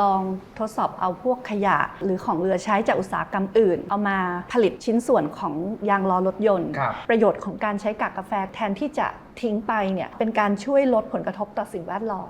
ลองทดสอบเอาพวกขยะ หรือของเหลือใช้จากอุตสาหกรรมอื่น เอามาผลิตชิ้นส่วนของยางล้อรถยนต์ ครับ ประโยชน์ของการใช้กากกาแฟแทนที่จะทิ้งไปเนี่ยเป็นการช่วยลดผลกระทบต่อสิ่งแวดล้อม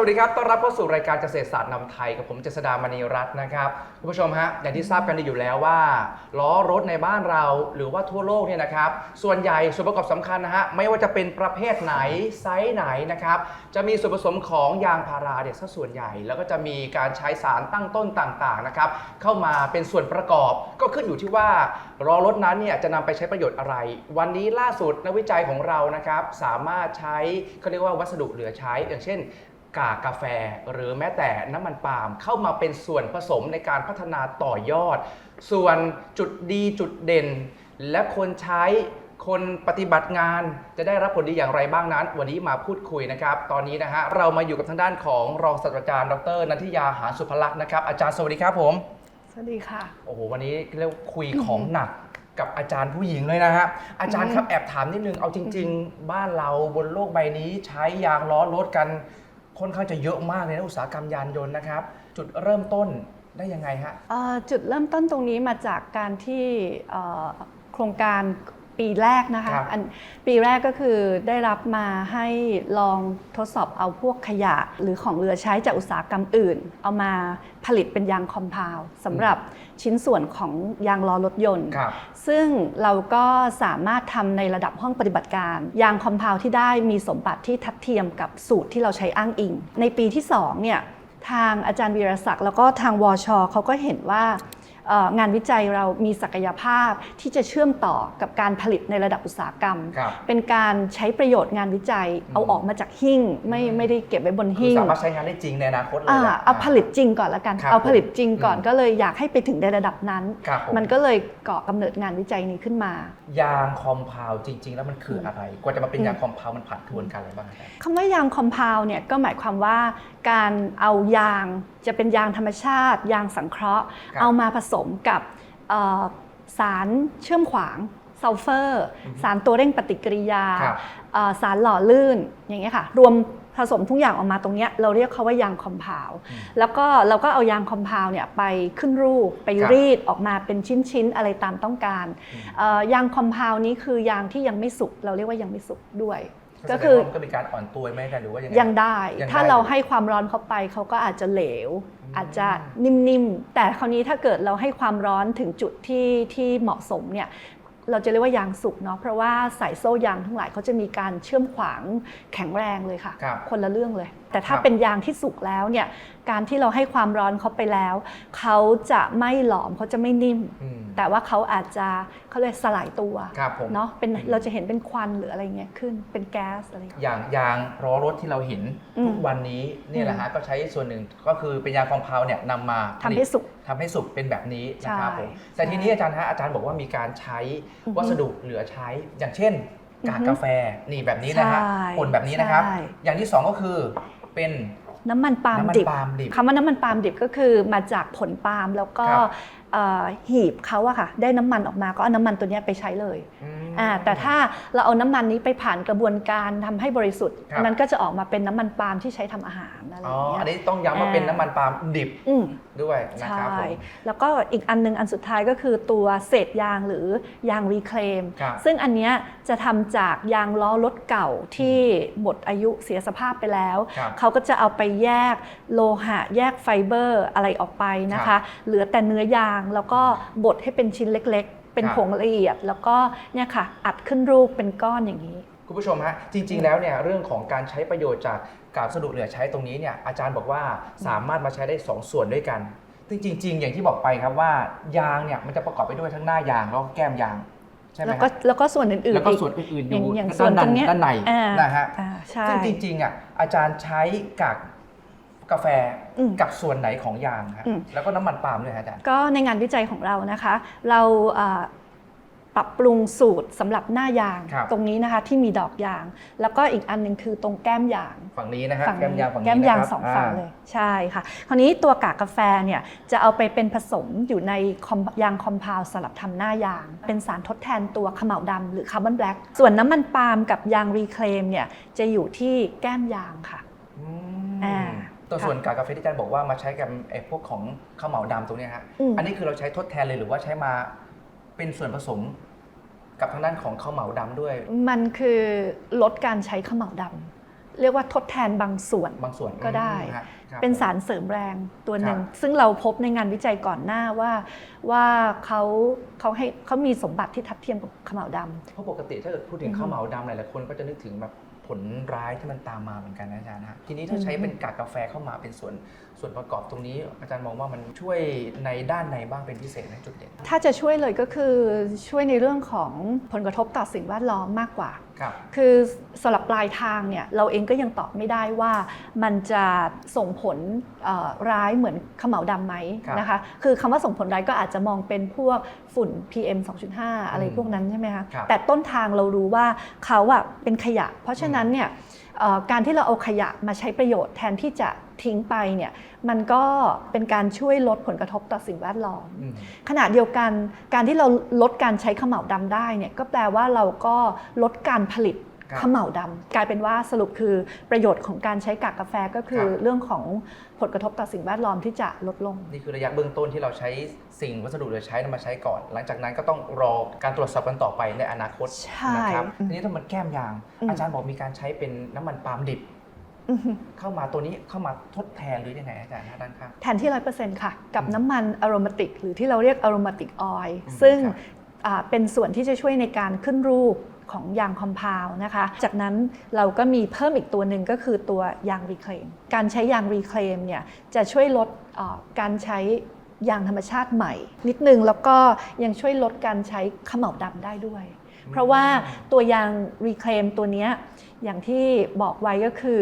สวัสดีครับต้อนรับเข้าสู่รายการเกษตรศาสตร์นำไทยกับผมเจษดามณีรัตน์นะครับคุณผู้ชมฮะอย่างที่ทราบกันดีอยู่แล้วว่าล้อรถในบ้านเราหรือว่าทั่วโลกเนี่ยนะครับส่วนใหญ่ส่วนประกอบสำคัญนะฮะไม่ว่าจะเป็นประเภทไหนไซส์ไหนนะครับจะมีส่วนผสมของยางพาราเนี่ยซะส่วนใหญ่ แล้วก็จะมีการใช้สารตั้งต้นต่างๆนะครับเข้ามาเป็นส่วนประกอบก็ขึ้นอยู่ที่ว่าล้อรถนั้นเนี่ยจะนำไปใช้ประโยชน์อะไร วันนี้ล่าสุดนักวิจัยของเรานะครับสามารถใช้เขาเรียกว่าวัสดุเหลือใช้อย่างเช่น กากกาแฟ หรือแม้แต่น้ำมันปาล์มเข้ามาเป็นส่วนผสมในการพัฒนาต่อยอด ส่วนจุดดีจุดเด่น และคนใช้คนปฏิบัติงานจะได้รับผลดีอย่างไรบ้างนั้น วันนี้มาพูดคุยนะครับ ตอนนี้นะฮะเรามาอยู่กับทางด้านของรองศาสตราจารย์ดรนันทิยาหาสุภลักษณ์นะครับอาจารย์สวัสดีครับผมสวัสดีค่ะ โอ้โหวันนี้เรียกว่าคุยของหนักกับอาจารย์ผู้หญิงเลยนะฮะอาจารย์ครับแอบถามนิดนึงเอาจริง ๆ บ้านเราบนโลกใบนี้ใช้ยางล้อรถกัน ค่อนข้างจะเยอะมากเลยนะอุตสาหกรรมยานยนต์นะครับ จุดเริ่มต้นได้ยังไงฮะจุดเริ่มต้นตรงนี้มาจากการที่โครงการ ปีแรกนะคะครับ อันปีแรกก็คือได้รับมาให้ลองทดสอบเอาพวกขยะ หรือของเหลือใช้จากอุตสาหกรรมอื่น เอามาผลิตเป็นยางคอมเพลสำหรับชิ้นส่วนของยางล้อรถยนต์ ครับ ซึ่งเราก็สามารถทำในระดับห้องปฏิบัติการ ยางคอมเพลที่ได้มีสมบัติที่ทัดเทียมกับสูตรที่เราใช้อ้างอิง ในปีที่ 2 เนี่ย ทางอาจารย์วีรศักดิ์แล้วก็ทางวชเขาก็เห็นว่าเอ่อ งานวิจัยเรามีศักยภาพที่จะเชื่อมต่อกับการผลิตในระดับอุตสาหกรรมครับเป็นการใช้ประโยชน์งานวิจัยอืมเอาออกมาจากหิ้งไม่ไม่ได้เก็บไว้บนคือหิ้งสามารถใช้งานได้จริงในอนาคตเลยอ่าแหละเอาผลิตจริงก่อนละกันครับเอาผลิตจริงก่อนอืมก็เลยอยากให้ไปถึงในระดับนั้นครับผมมันก็เลยก่อกำเนิดงานวิจัยนี้ขึ้นมา ยางคอมเพลจริง ๆ แล้วมันคืออะไรกว่าจะมาเป็นอืมยางคอมเพลมันผ่านกระบวนการอะไรบ้างครับคำว่ายางคอมเพลเนี่ยก็หมายความว่าการเอายางจะเป็นยางธรรมชาติ ยางสังเคราะห์ ครับเอามาผสมกับเอ่อสารเชื่อมขวางซัลเฟอร์ อือฮึสารตัวเร่งปฏิกิริยาครับ เอ่อสารหล่อลื่นอย่างเงี้ยค่ะ รวมผสมทุกอย่างออกมาตรงเนี้ยเราเรียกเขาว่ายางคอมเพลอืมแล้วก็เราก็เอายางคอมเพลเนี่ยไปขึ้นรูปไปครับรีดออกมาเป็นชิ้นๆ อะไรตามต้องการอืม เอ่อยางคอมเพลนี้คือยางที่ยังไม่สุกเราเรียกว่ายังไม่สุกด้วย ก็ก็คืคืออมันก็มีการอ่อนตัวไหมอาจารย์หรือว่ายังไงยังได้ยังได้ ถ้าเราอยู่ให้ความร้อนเขาไปเขาก็อาจจะเหลวอืมอาจจะนิ่มๆ แต่คราวนี้ถ้าเกิดเราให้ความร้อนถึงจุดที่ที่เหมาะสมเนี่ยเราจะเรียกว่ายางสุกเนาะเพราะว่าสายโซ่ยางทั้งหลายเขาจะมีการเชื่อมขวางแข็งแรงเลยค่ะครับคนละเรื่องเลย แต่ถ้าครับเป็นยางที่สุกแล้วเนี่ยการที่เราให้ความร้อนเขาไปแล้ว เขาจะไม่หลอมเขาจะไม่นิ่ม อืม แต่ว่าเขาอาจจะเขาเลยสลายตัวครับผม เนาะเป็นอืมเราจะเห็นเป็นควันหรืออะไรเงี้ยขึ้นเป็นแก๊สอะไรเงี้ย อย่างยางล้อรถที่เราเห็นอืมทุกวันนี้เนี่ยแหละฮะก็ใช้ส่วนหนึ่งก็คือเป็นยางคอมเพลเนี่ยนำมาผทำลิตให้สุกทำให้สุกเป็นแบบนี้นะครับใช่ผมแต่ทีนี้อาจารย์ฮะอาจารย์บอกว่ามีการใช้อือฮึวัสดุเหลือใช้อย่างเช่น กากอือฮึกาแฟนี่แบบนี้นะฮะใช่ผลแบบนี้นะครับ ใช่ อย่างที่สองก็คือ เป็น น้ำมันปาล์มน้ำมันดิบปาล์มดิบคำว่าน้ำมันปาล์มดิบก็คือมาจากผลปาล์มแล้วก็ครับเอ่อ หีบเขาอะค่ะได้น้ำมันออกมาก็เอาน้ำมันตัวเนี้ยไปใช้เลยอืมอ่าแต่ถ้าเราเอาน้ำมันนี้ไปผ่านกระบวนการทำให้บริสุทธิ์ครับมันก็จะออกมาเป็นน้ำมันปาล์มที่ใช้ทำอาหารอะไรออ๋อย่างเงี้ยอันนี้ต้องย้ำว่าอ่าเป็นน้ำมันปาล์มดิบอืมด้วยนะใช่ครับผมแล้วก็อีกอันหนึงอันสุดท้ายก็คือตัวเศษยางหรือยางรีเคลมครับซึ่งอันเนี้ยจะทำจากยางล้อรถเก่าที่หมดอายุเสียสภาพไปแล้วครับเขาก็จะเอาไปแยกโลหะ แยกไฟเบอร์อะไรออกไปนะครัคะบเหลือแต่เนื้อยางแล้วก็บดให้เป็นชิ้นเล็กๆ เป็นครับผงละเอียด แล้วก็เนี่ยค่ะอัดขึ้นรูปเป็นก้อนอย่างนี้ คุณผู้ชมฮะจริง ๆ แล้วเนี่ยเรื่องของการใช้ประโยชน์จากกาบสดุเหลือใช้ตรงนี้เนี่ยอาจารย์บอกว่าสามารถมาใช้ได้ 2 ส่วนด้วยกันซึ่งจริง ๆ อย่างที่บอกไปครับว่ายางเนี่ยมันจะประกอบไปด้วยทั้งหน้ายางแล้วก็แก้มยางใช่ไหมแล้วคก็รับแล้วก็ส่วนอื่นๆแล้วก็อีกส่วนอื่นๆออย่างยู่อย่างส่วนด้านตรงเนี้ยด้านในอ่านะฮะอ่าใช่ซึ่งจริงๆอะอาจารย์ใช้กาก กาแฟอืมกับส่วนไหนของยางครับอืมแล้วก็น้ำมันปาล์มด้วยฮะอาจารย์ก็ในงานวิจัยของเรานะคะ เราเอ่อปรับปรุงสูตรสำหรับหน้ายางครับตรงนี้นะคะที่มีดอกยาง แล้วก็อีกอันหนึงคือตรงแก้มยางฝั่งนี้นะฮะฝั่งแก้มยางฝั่งนี้แก้มยางนะครับสองฝั่งาเลยใช่ค่ะ คราวนี้ตัวกากกาแฟเนี่ยจะเอาไปเป็นผสมอยู่ในคอมยางคอมเพลสำหรับทำหน้ายาง เป็นสารทดแทนตัวเขม่าวดำหรือคาร์บอนแบล็กส่วนน้ำมันปาล์มกับยางรีเคลมเนี่ยจะอยู่ที่แก้มยางค่ะอือ่าม ตัวค่ะส่วนกากกาแฟที่อาจารย์บอกว่ามาใช้กับไอ้พวกของข้าวเหมาดำตรงเนี้ยฮะอืม อันนี้คือเราใช้ทดแทนเลยหรือว่าใช้มาเป็นส่วนผสม กับทางด้านของข้าวเหมาดำด้วยมันคือลดการใช้เขม่าวดำเรียกว่าทดแทนบางส่วน บางส่วนก็ได้ อืมฮะครับ เป็นสารเสริมแรงตัวหนึ่งครับซึ่งเราพบในงานวิจัยก่อนหน้าว่าว่าเขาเขาให้เขามีสมบัติที่ทัดเทียมกับเขม่าวดำเพราะปกติถ้าเกิดพูดถึงอือฮึข้าวเหมาดำหลายๆคนก็จะนึกถึงแบบผลร้ายที่มันตามมาเหมือนกันนะอาจารย์ฮะทีนี้ถ้าใช้อือฮึเป็นกากกาแฟเข้ามาเป็นส่วนส่วนประกอบตรงนี้ อาจารย์มองว่ามันช่วยในด้านไหนบ้างเป็นพิเศษไหมจุดเด่นถ้าจะช่วยเลยก็คือช่วยในเรื่องของผลกระทบต่อสิ่งแวดล้อมมากกว่าครับคือสำหรับปลายทางเนี่ยเราเองก็ยังตอบไม่ได้ว่ามันจะส่งผลเอ่อร้ายเหมือนเขมเหลาดำไหมครับนะคะ คือคำว่าส่งผลร้ายก็อาจจะมองเป็นพวกฝุ่น PM 2.5 อะไรอืมพวกนั้นใช่ไหมคะครับแต่ต้นทางเรารู้ว่าเขาอะเป็นขยะ เพราะฉะนั้นเนี่ยเอ่อการที่เราเอาขยะมาใช้ประโยชน์แทนที่จะทิ้งไปเนี่ยมันก็เป็นการช่วยลดผลกระทบต่อสิ่งแวดล้อมอืมขณะเดียวกันการที่เราลดการใช้เขม่าวดำได้เนี่ยก็แปลว่าเราก็ลดการผลิต ครับเขม่าวดำกลายเป็นว่าสรุปคือประโยชน์ของการใช้กากกาแฟก็คือครับเรื่องของผลกระทบต่อสิ่งแวดล้อมที่จะลดลง นี่คือระยะเบื้องต้นที่เราใช้สิ่งวัสดุเหลือใช้นำมาใช้ก่อน หลังจากนั้นก็ต้องรอการตรวจสอบกันต่อไปในอนาคตใช่นะครับอืมทีนี้ถ้ามันแก้มยางอืมอาจารย์บอกมีการใช้เป็นน้ำมันปาล์มดิบอือฮึเข้ามาตัวนี้เข้ามาทดแทนหรือยังไงอาจารย์ฮะด้านข้างแทนที่ร้อยเปอร์เซ็นต์ค่ะ กับอืมน้ำมันอโรมาติก หรือที่เราเรียกอโรมาติกออยล์อืมซึ่งครับอ่าเป็นส่วนที่จะช่วยในการขึ้นรูป ของยางคอมเพลนะคะ จากนั้นเราก็มีเพิ่มอีกตัวหนึ่งก็คือตัวยางรีเคลม การใช้ยางรีเคลมเนี่ยจะช่วยลดเอ่อการใช้ยางธรรมชาติใหม่ นิดนึงแล้วก็ยังช่วยลดการใช้เขม่าวดำได้ด้วย เพราะว่าตัวยางรีเคลมตัวเนี้ยอย่างที่บอกไว้ก็คือ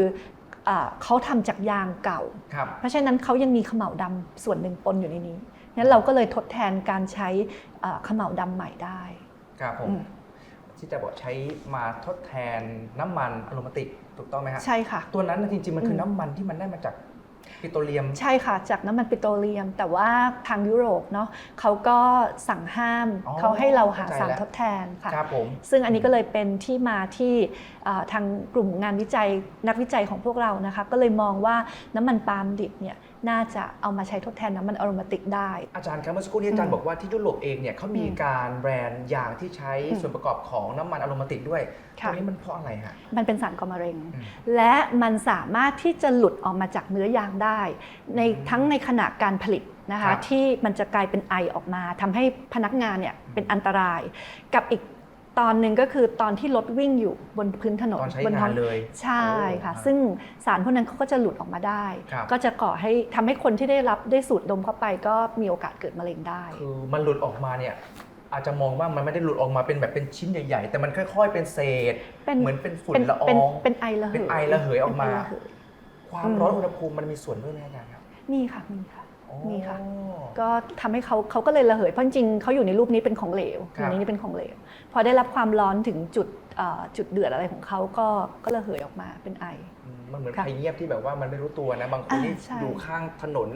อาเขาทำจากยางเก่าครับเพราะฉะนั้นเขายังมีเขม่าวดำส่วนหนึ่งปนอยู่ในนี้งั้นเราก็เลยทดแทนการใช้เอ่อเขม่าวดำใหม่ได้ ครับผอืมม ที่จะบอกใช้มาทดแทนน้ำมันอะโรมาติกถูกต้องไหมฮะใช่ค่ะ ตัวนั้นน่ะจริงๆมันคืออมน้ำมันที่มันได้มาจากปิโตรเลียม ใช่ค่ะ จากน้ำมันปิโตรเลียม แต่ว่าทางยุโรปเนาะเขาก็สั่งห้ามอ๋อเขาให้เราหาเข้าใจสารแล้ว ทดแทนค่ะ ครับผม ซึ่งอันนี้ก็เลยเป็นที่มาที่เอ่อทางกลุ่มงานวิจัยนักวิจัยของพวกเรานะคะ ก็เลยมองว่าน้ำมันปาล์มดิบเนี่ยน่าจะเอามาใช้ทดแทนน้ำมันอโรมาติกได้ อาจารย์ครับเมื่อสักครู่นี้อาจารย์อืมบอกว่าที่ยุโรปเองเนี่ยเขามีอืมการแบรนด์ยางที่ใช้อืมส่วนประกอบของน้ำมันอะโรมาติกด้วยตค่ะรงนี้มันเพราะอะไรฮะมันเป็นสารก่อมะเร็งอืมและมันสามารถที่จะหลุดออกมาจากเนื้อยางได้ ในอืมทั้งในขณะการผลิตนะครัคะบที่มันจะกลายเป็นไอออกมาทำให้พนักงานเนี่ยเป็นอันตรายกับอีก ตอนหนึ่งก็คือตอนที่รถวิ่งอยู่บนพื้นถนนตอนใช้บนงาท้อนงเลยใช่ค่ะโอ้ซึ่งสารพวกนั้นเขาก็จะหลุดออกมาได้ครับก็จะก่อให้ทำให้คนที่ได้รับได้สูดดมเข้าไปก็มีโอกาสเกิดมะเร็งได้คือมันหลุดออกมาเนี่ยอาจจะมองว่ามันไม่ได้หลุดออกมาเป็นแบบเป็นชิ้นใหญ่ ๆ แต่มันค่อยๆเป็นเศษเป็นเหมือนเป็นฝุ่นเป็นละอเป็นองเป็นไอระเหยเป็นไอระเหยออกมาเป็นไระเหยความอืมร้อนอุณหภูมิมันมีส่วนด้วยไหมอาจารย์ครับมีค่ะมีค่ะ มีค่ะอ๋อก็ทำให้เขาเขาก็เลยระเหยเพราะจริงๆเขาอยู่ในรูปนี้เป็นของเหลวคอรับยู่ในนี้เป็นของเหลว พอได้รับความร้อนถึงจุดเอ่อจุดเดือดอะไรของเขาก็ก็ระเหยออกมาเป็นไออืมมันเหมือนค่ะภัยเงียบที่แบบว่ามันไม่รู้ตัวนะบางคนอ่าที่ใช่อยู่ข้างถนน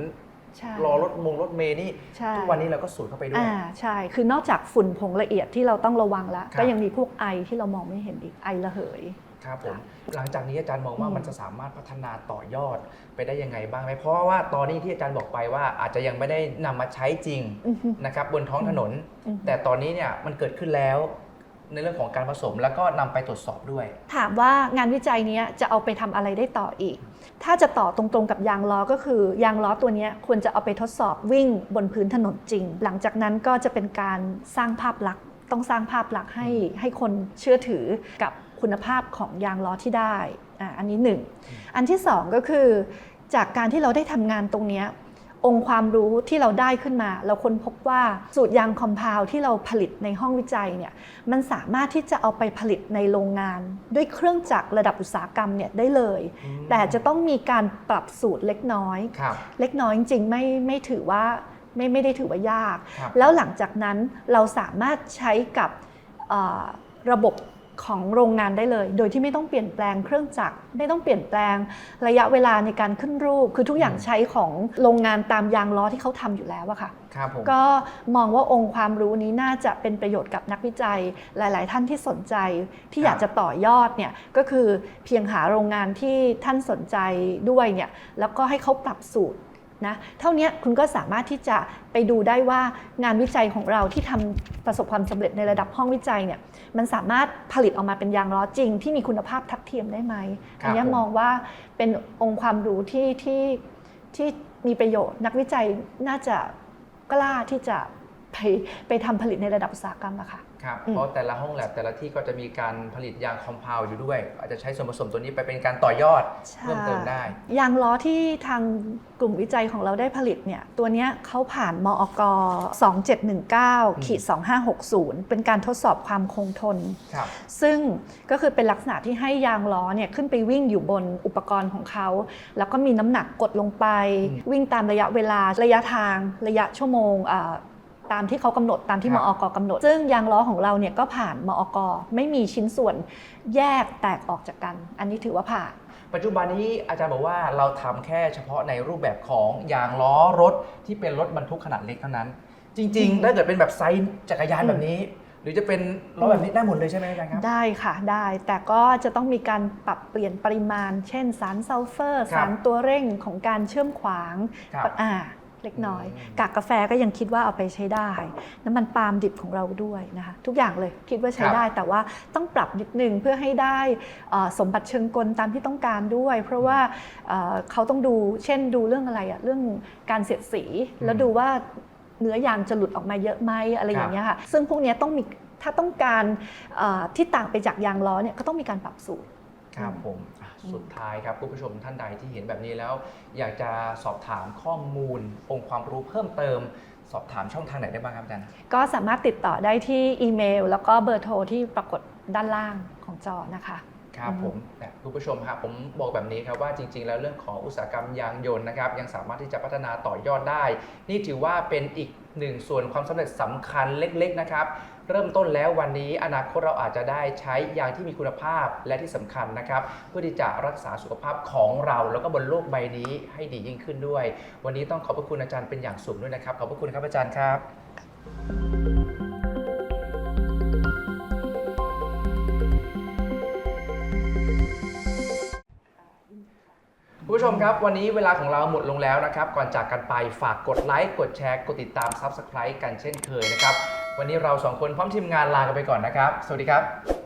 ใช่รอรถมงรถเมย์นี่ใช่ทุกวันนี้เราก็สูดเข้าไปด้วยอ่าใช่ คือนอกจากฝุ่นผงละเอียดที่เราต้องระวังแล้วครับก็ยังมีพวกไอที่เรามองไม่เห็นอีกไอระเหย ครับผมหลังจากนี้อาจารย์มองว่าอืมมันจะสามารถพัฒนาต่อยอดไปได้ยังไงบ้างไหมเพราะว่าตอนนี้ที่อาจารย์บอกไปว่าอาจจะยังไม่ได้นำมาใช้จริงอือฮึนะครับบนท้องถนนอือฮึแต่ตอนนี้เนี่ยมันเกิดขึ้นแล้วในเรื่องของการผสมแล้วก็นำไปตรวจสอบด้วย ถามว่างานวิจัยเนี้ยจะเอาไปทำอะไรได้ต่ออีก ถ้าจะต่อตรงๆกับยางล้อก็คือยางล้อตัวเนี้ยควรจะเอาไปทดสอบวิ่งบนพื้นถนนจริง หลังจากนั้นก็จะเป็นการสร้างภาพลักษณ์ต้องสร้างภาพลักษณ์ให้ให้คนเชื่อถือกับ คุณภาพของยางล้อที่ได้อะอันนี้หนึ่งอันที่สองก็คือ จากการที่เราได้ทำงานตรงเนี้ยองค์ความรู้ที่เราได้ขึ้นมา เราค้นพบว่าสูตรยางคอมเพลที่เราผลิตในห้องวิจัยเนี่ยมันสามารถที่จะเอาไปผลิตในโรงงาน ด้วยเครื่องจักรระดับอุตสาหกรรมเนี่ยได้เลยอืมแต่จะต้องมีการปรับสูตรเล็กน้อยครับเล็กน้อยจริงๆไม่ไม่ถือว่าไม่ไม่ได้ถือว่ายากครับแล้วหลังจากนั้นเราสามารถใช้กับเอ่อระบบ ของโรงงานได้เลย โดยที่ไม่ต้องเปลี่ยนแปลงเครื่องจักร ไม่ต้องเปลี่ยนแปลงระยะเวลาในการขึ้นรูป คือทุกอย่างใช้ของโรงงานตามยางล้อที่เขาทำอยู่แล้วอะค่ะ ครับผม ก็มองว่าองค์ความรู้นี้น่าจะเป็นประโยชน์กับนักวิจัยหลาย ๆ ท่านที่สนใจที่ครับอยากจะต่อยอดเนี่ยก็คือเพียงหาโรงงานที่ท่านสนใจด้วยเนี่ยแล้วก็ให้เขาปรับสูตร นะเท่านี้คุณก็สามารถที่จะไปดูได้ว่างานวิจัยของเราที่ทำประสบความสำเร็จในระดับห้องวิจัยเนี่ยมันสามารถผลิตออกมาเป็นยางล้อจริง ที่มีคุณภาพทัดเทียมได้ไหมครับอันนี้ผมมองว่าเป็นองค์ความรู้ที่ที่ที่มีประโยชน์ นักวิจัยน่าจะกล้าที่จะไปไปทำผลิตในระดับอุตสาหกรรมอะค่ะ ครับอืมเพราะแต่ละห้องแลบแต่ละที่ก็จะมีการผลิตยางคอมเพลอยู่ด้วย อาจจะใช้ส่วนผสมตัวนี้ไปเป็นการต่อยอดเพิ่มเติมได้ ยางล้อที่ทางกลุ่มวิจัยของเราได้ผลิตเนี่ย ตัวเนี้ยเขาผ่านมอก2719ขีด2560 เป็นการทดสอบความคงทนครับซึ่งก็คือเป็นลักษณะที่ให้ยางล้อเนี่ยขึ้นไปวิ่งอยู่บนอุปกรณ์ของเขา แล้วก็มีน้ำหนักกดลงไปอืมวิ่งตามระยะเวลาระยะทางระยะชั่วโมงอ่า ตามที่เขากำหนดตามที่คมรับอกกำหนด ซึ่งยางล้อของเราเนี่ยก็ผ่านมอกไม่มีชิ้นส่วนแยกแตกออกจากกัน อันนี้ถือว่าผ่านปัจจุบันนี้อาจารย์บอกว่าเราทำแค่เฉพาะในรูปแบบของยางล้อรถที่เป็นรถบรรทุกขนาดเล็กเท่านั้น จริงอืมๆถ้าเกิดเป็นแบบไซส์จักรยานอืมแบบนี้ หรือจะเป็นล้อแบบนี้ได้หมดเลยใช่ไหมอาจารย์ครับได้ค่ะได้แต่ก็จะต้องมีการปรับเปลี่ยนปริมาณ เช่นสารซัลเฟอร์ครับสารตัวเร่งของการเชื่อมขวางครับอ่า เล็กน้อยอืมกากกาแฟก็ยังคิดว่าเอาไปใช้ได้ น้ำมันปาล์มดิบของเราด้วยนะคะทุกอย่างเลยคิดว่าใช้ครับได้แต่ว่าต้องปรับนิดนึงเพื่อให้ได้เอ่อสมบัติเชิงกลตามที่ต้องการด้วย เพราะว่าเอ่อเขาต้องดูเช่นดูเรื่องอะไรอะเรื่องการเสียดสี แล้วดูว่าเนื้อยางจะหลุดออกมาเยอะไหมอะไรอย่างเงี้ยค่ะซึ่งพวกเนี้ยต้องมีถ้าต้องการเอ่อที่ต่างไปจากยางล้อเนี่ยก็ต้องมีการปรับสูตร ครับผมอะสุดท้ายครับคุณผู้ชมท่านใดที่เห็นแบบนี้แล้ว อยากจะสอบถามข้อมูล องค์ความรู้เพิ่มเติม สอบถามช่องทางไหนได้บ้างครับอาจารย์ ก็สามารถติดต่อได้ที่อีเมล แล้วก็เบอร์โทรที่ปรากฏด้านล่างของจอนะคะ ครับอืมผมแต่คุณผู้ชมครับผมบอกแบบนี้ครับว่าจริง ๆ แล้วเรื่องของอุตสาหกรรมยางยนต์นะครับ ยังสามารถที่จะพัฒนาต่อยอดได้ นี่ถือว่าเป็นอีกหนึ่งส่วนความสำเร็จสำคัญเล็ก ๆ นะครับ เริ่มต้นแล้ววันนี้อนาคตเราอาจจะได้ใช้ยางที่มีคุณภาพและที่สำคัญนะครับ เพื่อที่จะรักษาสุขภาพของเรา แล้วก็บนโลกใบนี้ให้ดียิ่งขึ้นด้วย วันนี้ต้องขอบพระคุณอาจารย์เป็นอย่างสูงด้วยนะครับ ขอบพระคุณครับอาจารย์ครับ คุณผู้ชมครับ วันนี้เวลาของเราหมดลงแล้วนะครับ ก่อนจากกันไปฝากกดไลค์กดแชร์กดติดตาม Subscribe กันเช่นเคยนะครับ วันนี้เราสองคนพร้อมทีมงานลากันไปก่อนนะครับ สวัสดีครับ